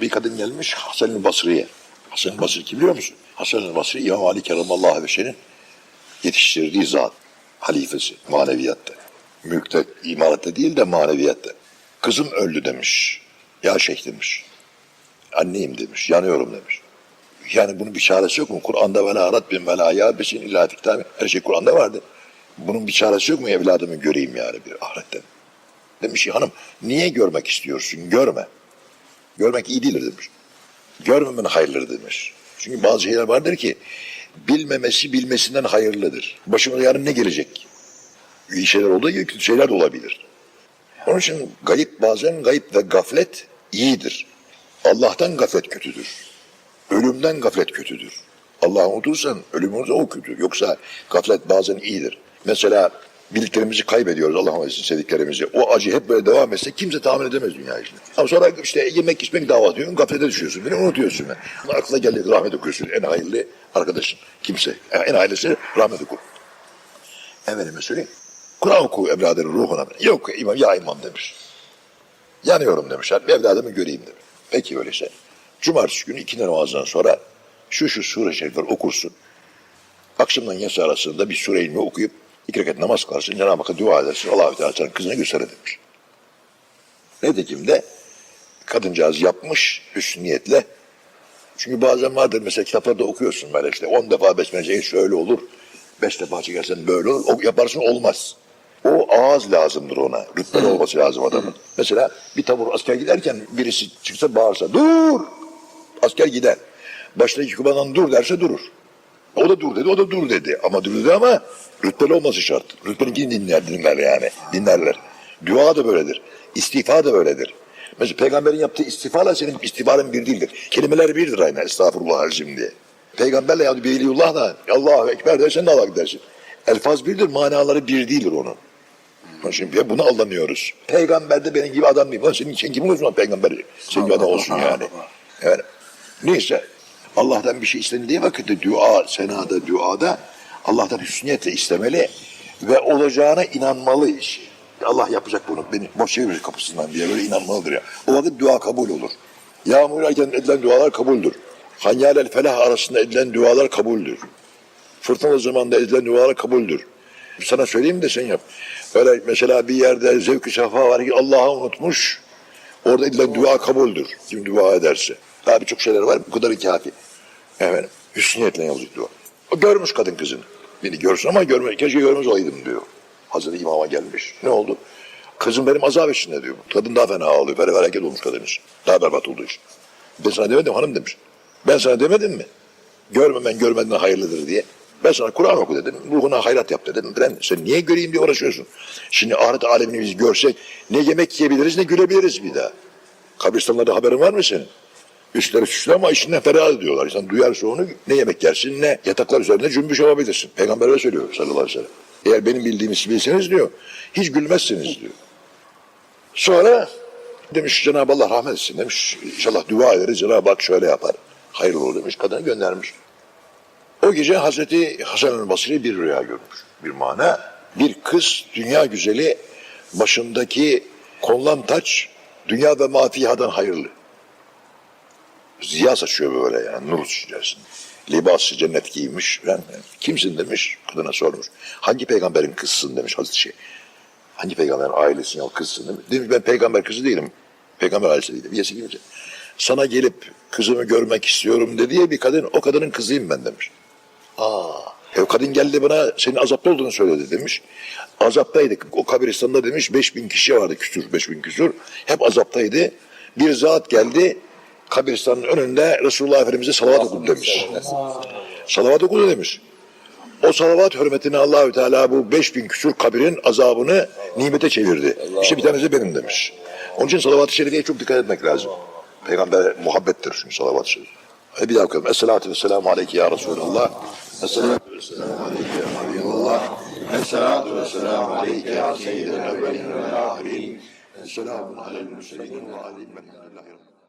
Bir kadın gelmiş Hasan-ı Basri'ye. Hasan-ı Basri kim biliyor musun? Hasan-ı Basri İmam Ali Keramallahu Veşe'nin yetiştirdiği zat. Halifesi maneviyatta. Mülkte, imaratta değil de maneviyatta. Kızım öldü demiş. Ya şeyh demiş. Anneyim demiş. Yanıyorum demiş. Yani bunun bir çaresi yok mu? Kur'an'da ve arat bin ve la yâbesin illa fiktâmi. Her şey Kur'an'da vardı. Bunun bir çaresi yok mu evladımı göreyim yani bir ahiretten? Demiş ki hanım niye görmek istiyorsun? Görme. Görmek iyi değildir demiş. Görmemen hayırlıdır demiş. Çünkü bazı şeyler vardır ki bilmemesi bilmesinden hayırlıdır. Başımıza yarın ne gelecek? İyi şeyler olduğu gibi kötü şeyler de olabilir. Onun için gayip bazen gayip ve gaflet iyidir. Allah'tan gaflet kötüdür. Ölümden gaflet kötüdür. Allah'ı unutursan ölüm olursa o kötü. Yoksa gaflet bazen iyidir. Mesela bildiklerimizi kaybediyoruz Allah'ın izniyle sevdiklerimizi. O acı hep böyle devam etse kimse tahmin edemez dünya işini. Ama sonra işte yemek içmek dava diyorsun, gaflete düşüyorsun. Beni unutuyorsun. Yani. Aklına geldi rahmet okuyorsun. En hayırlı arkadaşın kimse. En hayırlısı rahmet okur. Efendime söyleyeyim. Kur'an oku evladının ruhuna. Yok imam ya imam demiş. Yanıyorum demişler. Bir evladımı göreyim demiş. Peki öyleyse. Cumartesi günü iki namazdan sonra şu şu sure şerifleri okursun. Akşamdan yatsı arasında bir sure ilmi okuyup iki rekat namaz kılarsın. Cenab-ı Hakk'a dua edersin. Allah-u Teala sana kızına gösterir demiş. Nitekim de kadıncağız yapmış hüsnü niyetle. Çünkü bazen vardır mesela kitaplarda okuyorsun böyle işte on defa besmele şöyle olur. Beş defa çekersen böyle olur. O yaparsın olmaz. O ağız lazımdır ona. Rütbeli olması lazım adamın. Mesela bir tabur asker giderken birisi çıksa bağırsa dur! Asker gider. Baştaki kumandan dur derse durur. O da dur dedi, o da dur dedi. Ama dur dedi ama rütbeli olması şart. Rütbelinkini dinler, dinler yani. Dinlerler. Dua da böyledir. İstiğfa da böyledir. Mesela peygamberin yaptığı istiğfarla senin istiğfarın bir değildir. Kelimeler birdir aynı. Estağfurullah diye. Peygamberle ya bir veliyullah da Allahu Ekber dersen de Allah dersin. Elfaz birdir, manaları bir değildir onun. Şimdi bunu aldanıyoruz. Peygamber de benim gibi adam değil. Senin için kim olursun lan peygamber? Senin gibi adam olsun yani. yani. Neyse. Allah'tan bir şey istendiği vakitte dua, senada, duada Allah'tan hüsniyetle istemeli ve olacağına inanmalı iş. Allah yapacak bunu. Beni boş çevirir kapısından diye böyle inanmalıdır ya. O vakit dua kabul olur. Yağmur yağarken edilen dualar kabuldür. Hanyal el felah arasında edilen dualar kabuldür. Fırtınalı zamanda edilen dualar kabuldür. Sana söyleyeyim de sen yap. Öyle mesela bir yerde zevk-i safa var ki Allah'ı unutmuş. Orada edilen dua kabuldür. Kim dua ederse. Daha birçok şeyler var. Bu kadarı kafi. Efendim. Hüsniyetle yazık dua. O görmüş kadın kızını. Beni görsün ama görme, keşke görmez olaydım diyor. Hazreti imama gelmiş. Ne oldu? Kızım benim azap içinde diyor. Kadın daha fena ağlıyor. Böyle hareket olmuş kadınız. Daha berbat olduğu için. Ben sana demedim hanım demiş. Ben sana demedim mi? Görmemen görmeden hayırlıdır diye. Ben sana Kur'an oku dedim. Ruhuna hayrat yap dedim. Ben sen niye göreyim diye uğraşıyorsun. Şimdi ahiret alemini biz görsek ne yemek yiyebiliriz ne gülebiliriz bir daha. Kabristanlarda haberin var mı senin? Üstleri süslü ama içinden ferah ediyorlar. İnsan duyarsa onu ne yemek yersin ne yataklar üzerinde cümbüş olabilirsin. Peygamber öyle söylüyor sallallahu aleyhi ve sellem. Eğer benim bildiğimi bilseniz diyor, hiç gülmezsiniz diyor. Sonra demiş Cenab-ı Allah rahmet etsin demiş. İnşallah dua ederiz Cenab-ı Hak şöyle yapar. Hayırlı olur demiş. Kadını göndermiş. O gece Hazreti Hasan el Basri bir rüya görmüş. Bir mana. Bir kız dünya güzeli başındaki konulan taç dünya ve mafiyadan hayırlı. Ziya saçıyor böyle yani nur içerisinde. Libası cennet giymiş. Ben, kimsin demiş kadına sormuş. Hangi peygamberin kızsın demiş Hazreti şey. Hangi peygamberin ailesinin kızsın demiş. Demiş ben peygamber kızı değilim. Peygamber ailesi değilim. Yesi kimse. Sana gelip kızımı görmek istiyorum dediği bir kadın o kadının kızıyım ben demiş. Aa, e, o kadın geldi bana senin azapta olduğunu söyledi demiş. Azaptaydık. O kabristan'da demiş 5000 kişi vardı küsür 5000 küsür. Hep azaptaydı. Bir zat geldi kabristanın önünde Resulullah Efendimiz'e salavat okudu demiş. Salavat okudu demiş. O salavat hürmetine Allahü Teala bu 5000 küsur kabirin azabını nimete çevirdi. İşte bir tanesi benim demiş. Onun için salavat-ı şerifeye çok dikkat etmek lazım. Peygamber muhabbettir çünkü salavat-ı şerif. Hadi bir daha okuyalım. Esselatu vesselamu aleyke ya Resulallah. Esselatu vesselamu aleyke ya Habibullah. Esselatu vesselamu aleyke ya seyyidel evvelin ve ahirin. Esselamu mürselin ve alim velhamdülillahi